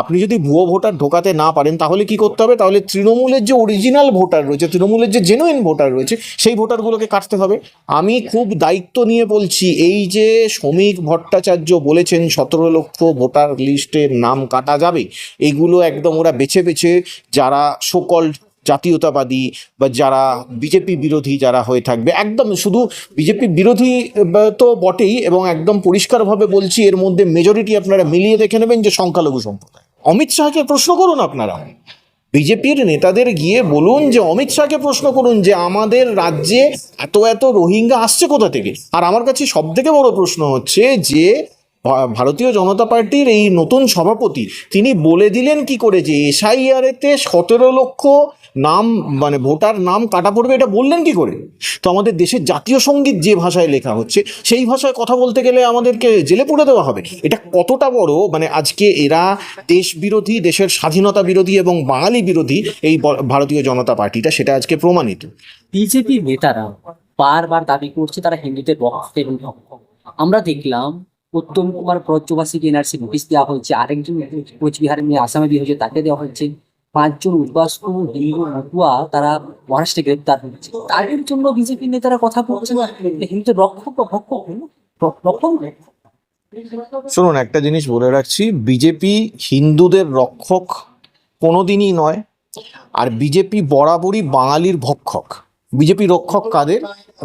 আপনি যদি ভুয়ো ভোটার ঢোকাতে না পারেন, তাহলে কি করতে হবে? তাহলে তৃণমূলের যে অরিজিনাল ভোটার রয়েছে, তৃণমূলের যে জেনুইন ভোটার রয়েছে, সেই ভোটারগুলোকে কাটতে হবে। আমি খুব দায়িত্ব নিয়ে বলছি, এই যে শ্রমিক ভট্টাচার্য বলেছেন, সতেরো লক্ষ ভোটার লিস্টের নাম কাটা যাবে, এগুলো একদম ওরা বেছে বেছে যারা সকল জাতীয়তাবাদী বা যারা বিজেপি বিরোধী যারা হয়ে থাকবে, একদম শুধু বিজেপি বিরোধী তো বটেই, এবং একদম পরিষ্কারভাবে বলছি, এর মধ্যে মেজরিটি আপনারা মিলিয়ে দেখে নেবেন যে সংখ্যালঘু সম্প্রদায় অমিত শাহকে প্রশ্ন করুন আপনারা। বিজেপির নেতাদের গিয়ে বলুন যে, অমিত শাহকে প্রশ্ন করুন যে, আমাদের রাজ্যে এত এত রোহিঙ্গা আসছে কোথা থেকে? আর আমার কাছে সব থেকে বড় প্রশ্ন হচ্ছে যে ভারতীয় জনতা পার্টির এই নতুন সভাপতি, তিনি বলে দিলেন কি করে যে এসআইআরেতে সতেরো লক্ষ নাম মানে ভোটার নাম কাটা পড়বে, এটা বললেন কি করে? তো আমাদের দেশের জাতীয় সংগীত যে ভাষায় লেখা হচ্ছে, সেই ভাষায় কথা বলতে গেলে আমাদেরকে জেলে পুরে দেওয়া হবে। এটা কতটা বড়? মানে আজকে এরা দেশ বিরোধী দেশের স্বাধীনতা বিরোধী এবং বাঙালি বিরোধী এই ভারতীয় জনতা পার্টিটা, সেটা আজকে প্রমাণিত। বিজেপি নেতারা বারবার দাবি করছে, তারা এবং রক্ত। আমরা দেখলাম উত্তম কুমার ব্রজবাসীকে এনআরসি নোটিশ দেওয়া হয়েছে। আরেকজন কোচবিহারে মেয়ে আসামে বিয়ে হয়েছে তাকে দেওয়া হয়েছে। পাঁচজন উদ্বাস্তু হিন্দু মতুয়া তারা মহারাষ্ট্রে গ্রেপ্তার হয়েছে। তাদের জন্য বিজেপি নেতারা কথা বলছে না হিন্দুদের রক্ষক রক্ষক শুনুন, একটা জিনিস বলে রাখছি। বিজেপি হিন্দুদের রক্ষক কোনোদিনই নয়। আর বিজেপি বরাবরই বাঙালির ভক্ষক। বিজেপি রক্ষক কাদের?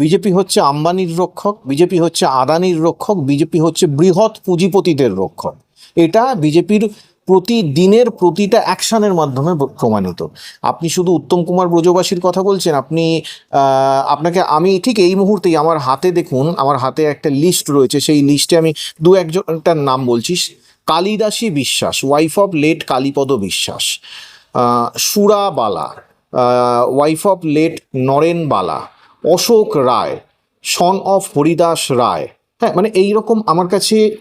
বিজেপি হচ্ছে আম্বানির রক্ষক বিজেপি হচ্ছে আদানির রক্ষক বিজেপি হচ্ছে বৃহৎ পুঁজিপতিদের রক্ষক। এটা বিজেপির প্রতিদিনের প্রতিটা অ্যাকশনের মাধ্যমে প্রমাণিত। আপনি শুধু উত্তম কুমার ব্রজবাসীর কথা বলছেন আপনি আপনাকে আমি ঠিক এই মুহূর্তেই আমার হাতে দেখুন আমার হাতে একটা লিস্ট রয়েছে সেই লিস্টে আমি দু একজনটার নাম বলছি। কালিদাসী বিশ্বাস ওয়াইফ অফ লেট কালীপদ বিশ্বাস আহ, সুরা বালা wife of late Naren Bala Ashok Roy son of Haridas Roy. হ্যাঁ মানে এই রকম আমার কাছে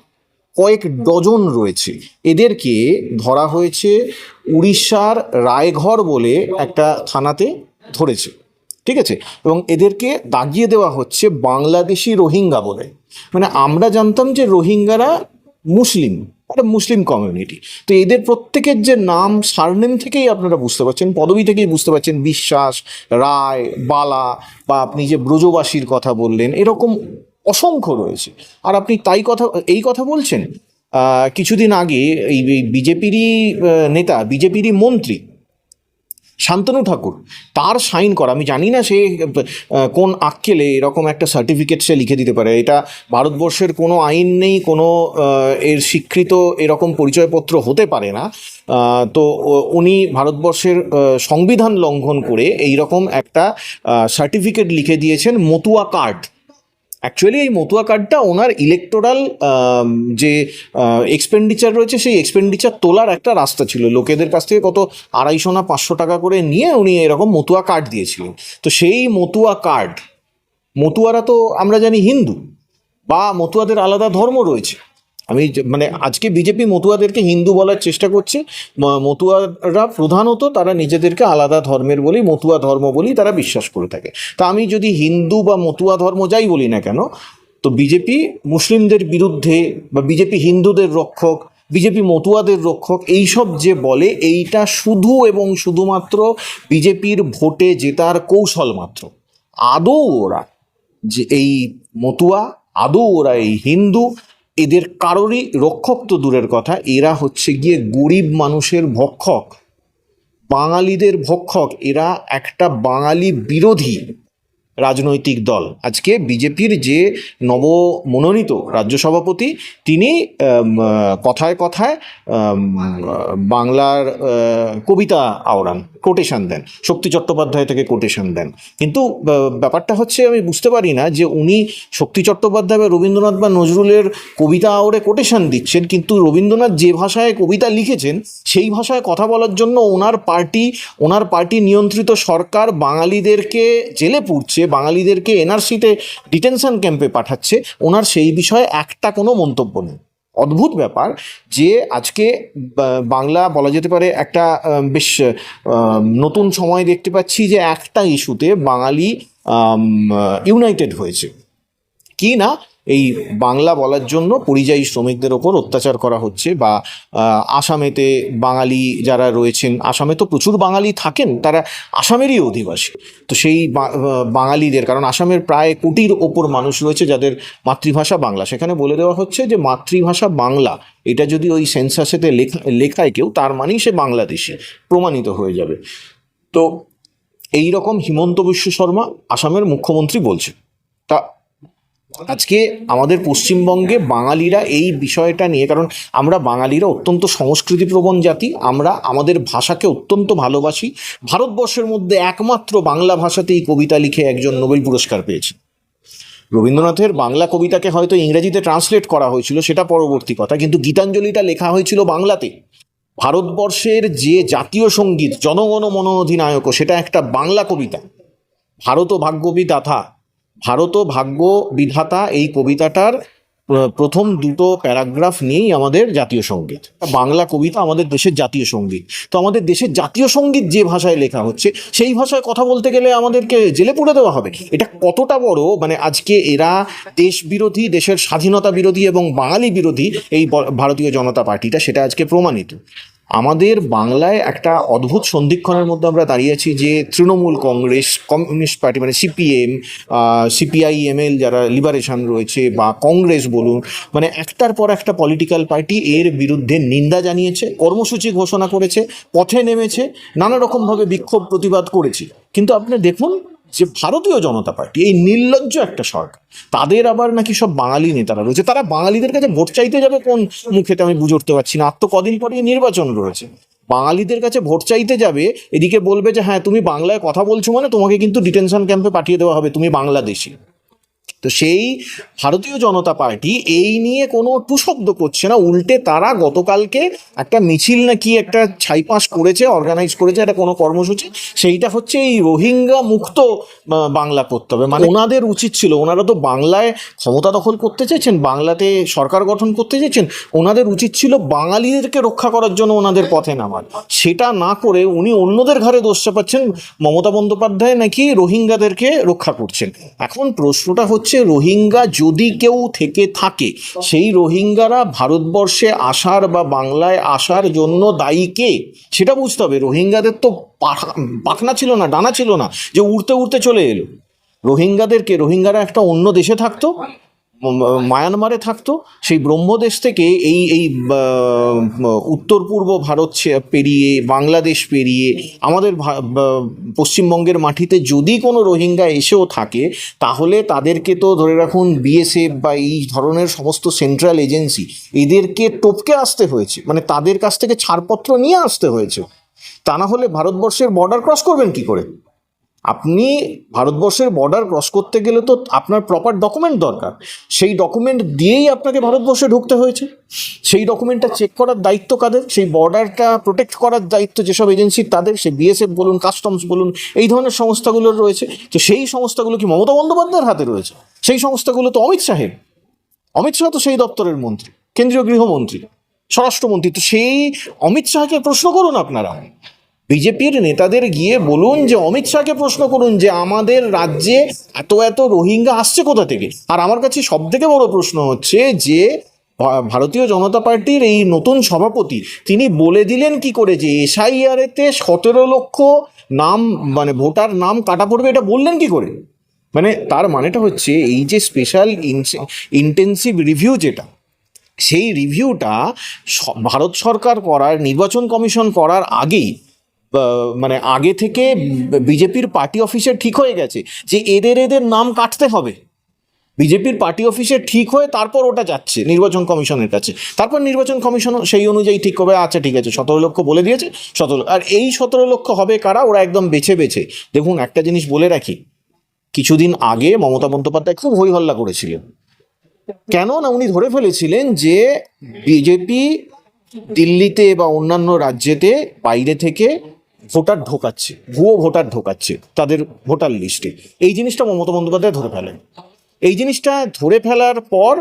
কয়েক ডজন রয়েছে। এদেরকে ধরা হয়েছে উড়িষ্যার রায়ঘর বলে একটা থানাতে ধরেছে। ঠিক আছে? এবং এদেরকে দাগিয়ে দেওয়া হচ্ছে বাংলাদেশি রোহিঙ্গা বলে। মানে আমরা জানতাম যে রোহিঙ্গারা মুসলিম, একটা মুসলিম কমিউনিটি তো এদের প্রত্যেকের যে নাম সারনেম থেকেই আপনারা বুঝতে পারছেন, পদবি থেকেই বুঝতে পারছেন, বিশ্বাস, রায়, বালা, বা আপনি যে ব্রজবাসীর কথা বললেন, এরকম অসংখ্য রয়েছে। আর আপনি তাই কথা, এই কথা বলছেন কিছুদিন আগে এই বিজেপিরই নেতা, বিজেপিরই মন্ত্রী শান্তনু ঠাকুর, তার সাইন করা, আমি জানি না সে কোন আক্কেলে এরকম একটা সার্টিফিকেট সে লিখে দিতে পারে। এটা ভারতবর্ষের কোনো আইন নেই, কোনো এর স্বীকৃত এরকম পরিচয়পত্র হতে পারে না। তো উনি ভারতবর্ষের সংবিধান লঙ্ঘন করে এই রকম একটা সার্টিফিকেট লিখে দিয়েছেন মতুয়া কার্ড অ্যাকচুয়ালি এই মতুয়া কার্ডটা ওনার ইলেকটোরাল যে এক্সপেন্ডিচার রয়েছে, সেই এক্সপেন্ডিচার তোলার একটা রাস্তা ছিল। লোকেদের কাছ থেকে কত আড়াইশো না পাঁচশো টাকা করে নিয়ে উনি এরকম মতুয়া কার্ড দিয়েছিলেন। তো সেই মতুয়া কার্ড মতুয়ারা তো আমরা জানি হিন্দু, বা মতুয়াদের আলাদা ধর্ম রয়েছে। আমি মানে আজকে বিজেপি মতুয়াদেরকে হিন্দু বলার চেষ্টা করছে। মতুয়ারা প্রধানত তারা নিজেদেরকে আলাদা ধর্মের বলেই মতুয়া ধর্ম বলেই তারা বিশ্বাস করে থাকে। তা আমি যদি হিন্দু বা মতুয়া ধর্ম যাই বলি না কেন, তো বিজেপি মুসলিমদের বিরুদ্ধে বা বিজেপি হিন্দুদের রক্ষক, বিজেপি মতুয়াদের রক্ষক, এইসব যে বলে, এইটা শুধু এবং শুধুমাত্র বিজেপির ভোটে জেতার কৌশল মাত্র। আদৌ ওরা যে এই মতুয়া, আদৌ ওরা এই হিন্দু এদের কারোরই রক্ষক তো দূরের কথা, এরা হচ্ছে গিয়ে গরিব মানুষের ভক্ষক। বাঙালিদের ভক্ষক, এরা একটা বাঙালি বিরোধী। রাজনৈতিক দল। আজকে বিজেপির যে নব মনোনীত রাজ্য সভাপতি, তিনি কথায় কথায় বাংলার কবিতা আওড়ান কোটেশন দেন। শক্তি চট্টোপাধ্যায় থেকে কোটেশন দেন। কিন্তু ব্যাপারটা হচ্ছে, আমি বুঝতে পারি না যে উনি শক্তি চট্টোপাধ্যায় বা রবীন্দ্রনাথ বা নজরুলের কবিতা আওড়ে কোটেশন দিচ্ছেন, কিন্তু রবীন্দ্রনাথ যে ভাষায় কবিতা লিখেছেন, সেই ভাষায় কথা বলার জন্য ওনার পার্টি ওনার পার্টি নিয়ন্ত্রিত সরকার বাঙালিদেরকে জেলে পুড়ছে বাঙালিদেরকে এনআরসিতে ডিটেনশন ক্যাম্পে পাঠাচ্ছে, ওনার সেই বিষয়ে একটা কোনো মন্তব্য নেই। অদ্ভুত ব্যাপার যে আজকে বাংলা বলা যেতে পারে একটা বেশ নতুন সময় দেখতে পাচ্ছি যে একটা ইস্যুতে বাঙালি ইউনাইটেড হয়েছে। কি না? এই বাংলা বলার জন্য পরিযায়ী শ্রমিকদের ওপর অত্যাচার করা হচ্ছে বা আসামেতে বাঙালি যারা রয়েছেন, আসামে তো প্রচুর বাঙালি থাকেন, তারা আসামেরই অধিবাসী। তো সেই বাঙালিদের, কারণ আসামের প্রায় কোটির ওপর মানুষ রয়েছে যাদের মাতৃভাষা বাংলা। সেখানে বলে দেওয়া হচ্ছে যে মাতৃভাষা বাংলা, এটা যদি ওই সেন্সাসেতে লেখা, লেখায় কেউ, তার মানেই সে বাংলাদেশি, প্রমাণিত হয়ে যাবে। তো এই রকম হিমন্ত বিশ্ব শর্মা আসামের মুখ্যমন্ত্রী বলছে আজকে আমাদের পশ্চিমবঙ্গে বাঙালিরা এই বিষয়টা নিয়ে, কারণ আমরা বাঙালিরা অত্যন্ত সংস্কৃতিপ্রবণ জাতি, আমরা আমাদের ভাষাকে অত্যন্ত ভালোবাসি। ভারতবর্ষের মধ্যে একমাত্র বাংলা ভাষাতেই কবিতা লিখে একজন নোবেল পুরস্কার পেয়েছে। রবীন্দ্রনাথের বাংলা কবিতাকে হয়তো ইংরেজিতে ট্রান্সলেট করা হয়েছিল, সেটা পরবর্তী কথা, কিন্তু গীতাঞ্জলিটা লেখা হয়েছিল বাংলাতে। ভারতবর্ষের যে জাতীয় সংগীত, জনগণ মন অধিনায়ক সেটা একটা বাংলা কবিতা। ভারত ভাগ্য বিধাতা ভারত ভাগ্য বিধাতা এই কবিতাটার প্রথম দুটো প্যারাগ্রাফ নিয়েই আমাদের জাতীয় সংগীত। বাংলা কবিতা আমাদের দেশের জাতীয় সংগীত। তো আমাদের দেশের জাতীয় সংগীত যে ভাষায় লেখা হচ্ছে, সেই ভাষায় কথা বলতে গেলে আমাদেরকে জেলে পুরে দেওয়া হবে। এটা কতটা বড়? মানে আজকে এরা দেশ বিরোধী দেশের স্বাধীনতা বিরোধী এবং বাঙালি বিরোধী এই ভারতীয় জনতা পার্টিটা, সেটা আজকে প্রমাণিত। আমাদের বাংলায় একটা অদ্ভুত সন্ধিক্ষণের মধ্যে আমরা দাঁড়িয়ে আছি যে তৃণমূল কংগ্রেস, কমিউনিস্ট পার্টি মানে সিপিএম সিপিআই এমএল যারা লিবারেশন রয়েছে বা কংগ্রেস বলুন মানে একটার পর একটা পলিটিক্যাল পার্টি এর বিরুদ্ধে নিন্দা জানিয়েছে, কর্মসূচি ঘোষণা করেছে, পথে নেমেছে, নানা রকমভাবে বিক্ষোভ প্রতিবাদ করেছে। কিন্তু আপনি দেখুন যে ভারতীয় জনতা পার্টি, এই নির্লজ্জ একটা সরকার, তাদের আবার নাকি সব বাঙালি নেতারা রয়েছে। তারা বাঙালিদের কাছে ভোট চাইতে যাবে কোন মুখেতে আমি বুঝে উঠতে পারছি না। আর তো কদিন পরে নির্বাচন রয়েছে। বাঙালিদের কাছে ভোট চাইতে যাবে, এদিকে বলবে যে হ্যাঁ তুমি বাংলায় কথা বলছো মানে তোমাকে কিন্তু ডিটেনশন ক্যাম্পে পাঠিয়ে দেওয়া হবে। তুমি বাংলাদেশি। তো সেই ভারতীয় জনতা পার্টি এই নিয়ে কোনো টুশব্দ করছে না। উল্টে তারা গতকালকে একটা মিছিল নাকি একটা ছাইপাস করেছে অর্গানাইজ করেছে, একটা কোনো কর্মসূচি। সেইটা হচ্ছে এই রোহিঙ্গা মুক্ত বাংলা করতে হবে মানে ওনাদের উচিত ছিল, ওনারা তো বাংলায় ক্ষমতা দখল করতে চাইছেন বাংলাতে সরকার গঠন করতে চাইছেন ওনাদের উচিত ছিল বাঙালিদেরকে রক্ষা করার জন্য ওনাদের পথে নামার। সেটা না করে উনি অন্যদের ঘরে দোষ চাপাচ্ছেন, মমতা বন্দ্যোপাধ্যায় নাকি রোহিঙ্গাদেরকে রক্ষা করছেন। এখন প্রশ্নটা হচ্ছে রোহিঙ্গা যদি কেউ থেকে থাকে। সেই রোহিঙ্গারা ভারতবর্ষে আসার বা বাংলায় আসার জন্য দায়ী কে? সেটা বুঝতে হবে। রোহিঙ্গাদের তো পাখা- পাখনা ছিল না, ডানা ছিল না যে উড়তে উড়তে চলে এলো। রোহিঙ্গাদেরকে, রোহিঙ্গারা একটা অন্য দেশে থাকতো? মায়ানমারে থাকতো। সেই ব্রহ্মদেশ থেকে এই এই উত্তর পূর্ব ভারত পেরিয়ে, বাংলাদেশ পেরিয়ে, আমাদের পশ্চিমবঙ্গের মাটিতে যদি কোনো রোহিঙ্গা এসেও থাকে, তাহলে তাদেরকে তো ধরে রাখুন বিএসএফ বা এই ধরনের সমস্ত সেন্ট্রাল এজেন্সি, এদেরকে টপকে আসতে হয়েছে। মানে তাদের কাছ থেকে ছাড়পত্র নিয়ে আসতে হয়েছে। তা না হলে ভারতবর্ষের বর্ডার ক্রস করবেন কি করে? আপনি ভারতবর্ষের বর্ডার ক্রস করতে গেলে তো আপনার প্রপার ডকুমেন্ট দরকার। সেই ডকুমেন্ট দিয়েই আপনাকে ভারতবর্ষে ঢুকতে হয়েছে। সেই ডকুমেন্টটা চেক করার দায়িত্ব কাদের? সেই বর্ডারটা প্রোটেক্ট করার দায়িত্ব যেসব এজেন্সির তাদের সে বিএসএফ বলুন কাস্টমস বলুন, এই ধরনের সংস্থাগুলোর রয়েছে। তো সেই সংস্থাগুলো কি মমতা বন্দ্যোপাধ্যায়ের হাতে রয়েছে? সেই সংস্থাগুলো তো অমিত শাহের। অমিত শাহ তো সেই দপ্তরের মন্ত্রী, কেন্দ্রীয় গৃহমন্ত্রী, স্বরাষ্ট্রমন্ত্রী। তো সেই অমিত শাহকে প্রশ্ন করুন আপনারা। বিজেপির নেতাদের গিয়ে বলুন যে, অমিত শাহকে প্রশ্ন করুন যে, আমাদের রাজ্যে এত এত রোহিঙ্গা আসছে কোথা থেকে? আর আমার কাছে সব থেকে বড় প্রশ্ন হচ্ছে যে ভারতীয় জনতা পার্টির এই নতুন সভাপতি, তিনি বলে দিলেন কি করে যে, এসআইআরতে সতেরো লক্ষ নাম মানে ভোটার নাম কাটা পড়বে, এটা বললেন কি করে? মানে তার মানেটা হচ্ছে এই যে স্পেশাল ইন্টেন্সিভ রিভিউ যেটা, সেই রিভিউটা ভারত সরকার করার, নির্বাচন কমিশন করার আগেই মানে আগে থেকে বিজেপির পার্টি অফিসে ঠিক হয়ে গেছে যে এদের এদের নাম কাটতে হবে। বিজেপির পার্টি অফিসে ঠিক হয়ে তারপর ওটা যাচ্ছে নির্বাচন কমিশনের কাছে। তারপর নির্বাচন কমিশন সেই অনুযায়ী ঠিক করবে আচ্ছা ঠিক আছে, সতেরো লক্ষ বলে দিয়েছে, সতেরো আর এই সতেরো লক্ষ হবে কারা? ওরা একদম বেছে বেছে। দেখুন, একটা জিনিস বলে রাখি, কিছুদিন আগে মমতা বন্দ্যোপাধ্যায় খুব হই হল্লা করেছিলেন। কেন না উনি ধরে ফেলেছিলেন যে বিজেপি দিল্লিতে বা অন্যান্য রাজ্যেতে বাইরে থেকে ভোটার ঢোকাচ্ছে, ভুয়ো ভোটার ঢোকাচ্ছে তাদের ভোটার লিস্টে। এই জিনিসটা মমতা বন্দ্যোপাধ্যায় ধরে ফেলেন। এই জিনিসটা ধরে ফেলার পর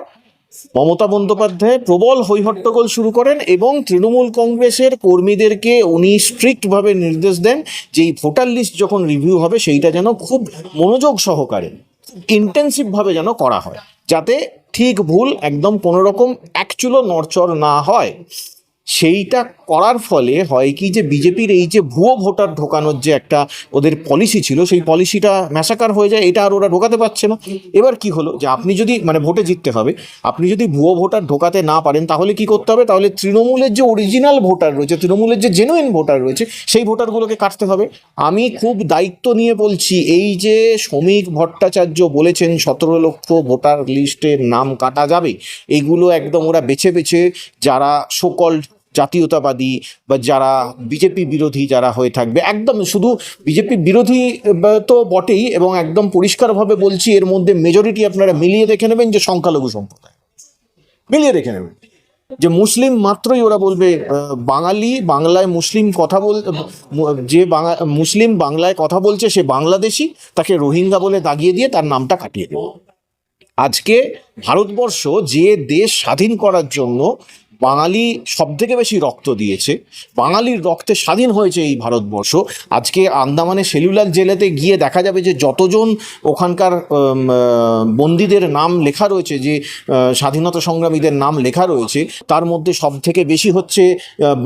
মমতা বন্দ্যোপাধ্যায় প্রবল হৈহট্টগোল শুরু করেন এবং তৃণমূল কংগ্রেসের কর্মীদেরকে উনি স্ট্রিক্টভাবে নির্দেশ দেন যে এই ভোটার লিস্ট যখন রিভিউ হবে সেইটা যেন খুব মনোযোগ সহকারে, ইন্টেন্সিভভাবে যেন করা হয়, যাতে ঠিক ভুল একদম কোনো রকম অ্যাকচুয়াল নড়চড় না হয়। সেইটা করার ফলে হয় কি যে বিজেপির এই যে ভুয়ো ভোটার ঢোকানোর যে একটা ওদের পলিসি ছিল, সেই পলিসিটা ম্যাসাকার হয়ে যায়, এটা আর ওরা ঢোকাতে পারছে না। এবার কি হলো যে আপনি যদি মানে ভোটে জিততে হবে, আপনি যদি ভুয়ো ভোটার ঢোকাতে না পারেন, তাহলে কি করতে হবে? তাহলে তৃণমূলের যে অরিজিনাল ভোটার রয়েছে, তৃণমূলের যে জেনুইন ভোটার রয়েছে, সেই ভোটারগুলোকে কাটতে হবে। আমি খুব দায়িত্ব নিয়ে বলছি, এই যে শ্রমিক ভট্টাচার্য বলেছেন, সতেরো লক্ষ ভোটার লিস্টের নাম কাটা যাবে এইগুলো একদম ওরা বেছে বেছে যারা সকল্ড জাতীয়তাবাদী বা যারা বিজেপি বিরোধী যারা হয়ে থাকবে, একদম শুধু বিজেপি বিরোধী তো বটেই এবং একদম পরিষ্কারভাবে বলছি, এর মধ্যে মেজরিটি আপনারা মিলিয়ে দেখে নেবেন যে সংখ্যালঘু সম্প্রদায়। মিলিয়ে দেখে নেবেন। যে মুসলিম মাত্রই ওরা বলবে বাঙালি বাংলায় মুসলিম কথা বল যে বাঙা, মুসলিম বাংলায় কথা বলছে সে বাংলাদেশি, তাকে রোহিঙ্গা বলে দাগিয়ে দিয়ে তার নামটা কাটিয়ে দেবে। আজকে ভারতবর্ষ যে দেশ স্বাধীন করার জন্য বাঙালি সব থেকে বেশি রক্ত দিয়েছে। বাঙালির রক্তে স্বাধীন হয়েছে এই ভারতবর্ষ। আজকে আন্দামানে সেলুলার জেলেতে গিয়ে দেখা যাবে যে যতজন ওখানকার বন্দীদের নাম লেখা রয়েছে, যে স্বাধীনতা সংগ্রামীদের নাম লেখা রয়েছে, তার মধ্যে সব থেকে বেশি হচ্ছে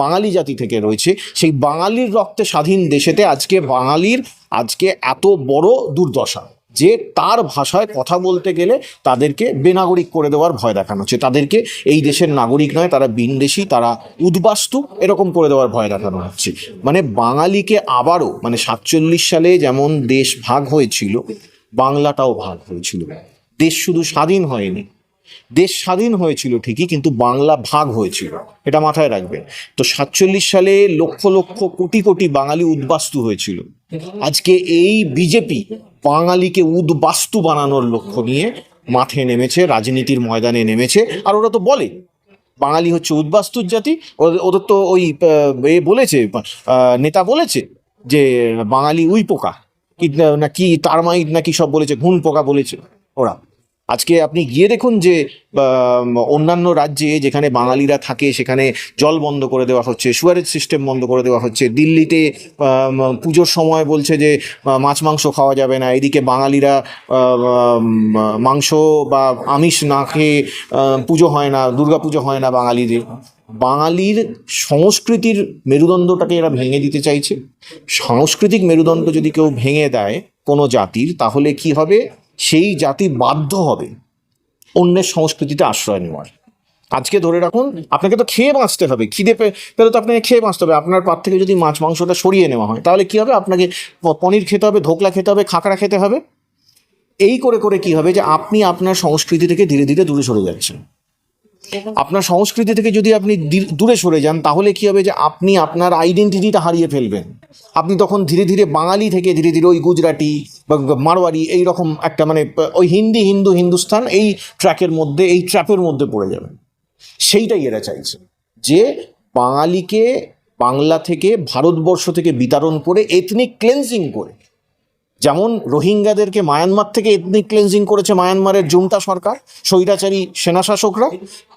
বাঙালি জাতি থেকে রয়েছে। সেই বাঙালির রক্তে স্বাধীন দেশেতে আজকে বাঙালির আজকে এত বড় দুর্দশা। যে তার ভাষায় কথা বলতে গেলে তাদেরকে বেনাগরিক করে দেওয়ার ভয় দেখানো হচ্ছে। তাদেরকে এই দেশের নাগরিক নয়, তারা বিনদেশি, তারা উদ্বাস্তু, এরকম করে দেওয়ার ভয় দেখানো হচ্ছে। মানে বাঙালিকে আবারও মানে সাতচল্লিশ সালে যেমন দেশ ভাগ হয়েছিল, বাংলাটাও ভাগ হয়েছিল। দেশ শুধু স্বাধীন হয়নি। দেশ স্বাধীন হয়েছিল ঠিকই, কিন্তু বাংলা ভাগ হয়েছিল। এটা মাথায় রাখবেন। তো সাতচল্লিশ সালে লক্ষ লক্ষ কোটি কোটি বাঙালি উদ্বাস্তু হয়েছিল। আজকে এই বিজেপি বাঙালিকে উদ্বাস্তু বানানোর লক্ষ্য নিয়ে মাঠে নেমেছে, রাজনীতির ময়দানে নেমেছে। আর ওরা তো বলে, বাঙালি হচ্ছে উদ্বাস্তুর জাতি। ওদের তো ওই এ বলেছে নেতা বলেছে যে বাঙালি উই পোকা। কি না কি টার্মাইট নাকি সব বলেছে ঘুন পোকা বলেছে ওরা। আজকে আপনি গিয়ে দেখুন যে অন্যান্য রাজ্যে যেখানে বাঙালিরা থাকে, সেখানে জল বন্ধ করে দেওয়া হচ্ছে সুয়ারেজ সিস্টেম বন্ধ করে দেওয়া হচ্ছে, দিল্লিতে পুজোর সময় বলছে যে মাছ, মাংস খাওয়া যাবে না, এদিকে বাঙালিরা মাংস বা আমিষ না খেয়ে পুজো হয় না, দুর্গা পুজো হয় না বাঙালিদের। বাঙালির সংস্কৃতির মেরুদণ্ডটাকে এরা ভেঙে দিতে চাইছে। সাংস্কৃতিক মেরুদণ্ড যদি কেউ ভেঙে দেয় কোনো জাতির, তাহলে কি হবে? সেই জাতি বাধ্য হবে অন্যের সংস্কৃতিতে আশ্রয় নেওয়ার। আজকে ধরে রাখুন, আপনাকে তো খেয়ে বাঁচতে হবে। খিদে পেলে তো আপনাকে খেয়ে বাঁচতে হবে। আপনার পার থেকে যদি মাছ মাংসটা সরিয়ে নেওয়া হয়, তাহলে কি হবে? আপনাকে পনির খেতে হবে, ধোকলা খেতে হবে, খাঁকড়া খেতে হবে। এই করে করে কি হবে যে আপনি আপনার সংস্কৃতি থেকে ধীরে ধীরে দূরে সরে যাচ্ছেন। আপনার সংস্কৃতি থেকে যদি আপনি দূরে সরে যান, তাহলে কি হবে যে আপনি আপনার আইডেন্টিটিটা হারিয়ে ফেলবেন। আপনি তখন ধীরে ধীরে বাঙালি থেকে ধীরে ধীরে ওই গুজরাটি বা মারোয়ারি এই রকম একটা মানে ওই হিন্দি, হিন্দু হিন্দুস্তান এই ট্র্যাকের মধ্যে, এই ট্র্যাপের মধ্যে পড়ে যাবেন সেইটাই এরা চাইছে যে বাঙালিকে বাংলা থেকে ভারতবর্ষ থেকে বিতরণ করে এথনিক ক্লেন্সিং করে। যেমন রোহিঙ্গাদেরকে মায়ানমার থেকে এথনিক ক্লেন্সিং করেছে মায়ানমারের জুমতা সরকার স্বৈরাচারী সেনাশাসকরা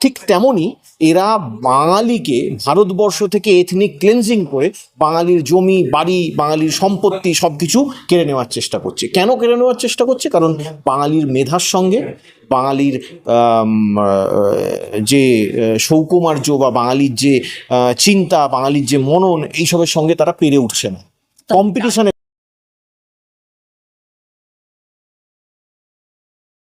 ঠিক তেমনই এরা বাঙালিকে ভারতবর্ষ থেকে এথনিক ক্লেন্সিং করে বাঙালির জমি বাড়ি বাঙালির সম্পত্তি সব কিছু কেড়ে নেওয়ার চেষ্টা করছে। কেন কেড়ে নেওয়ার চেষ্টা করছে? কারণ বাঙালির মেধার সঙ্গে বাঙালির যে সৌকুমার্য বা বাঙালির যে চিন্তা বাঙালির যে মনন এইসবের সঙ্গে তারা পেরে উঠছে না। কম্পিটিশনে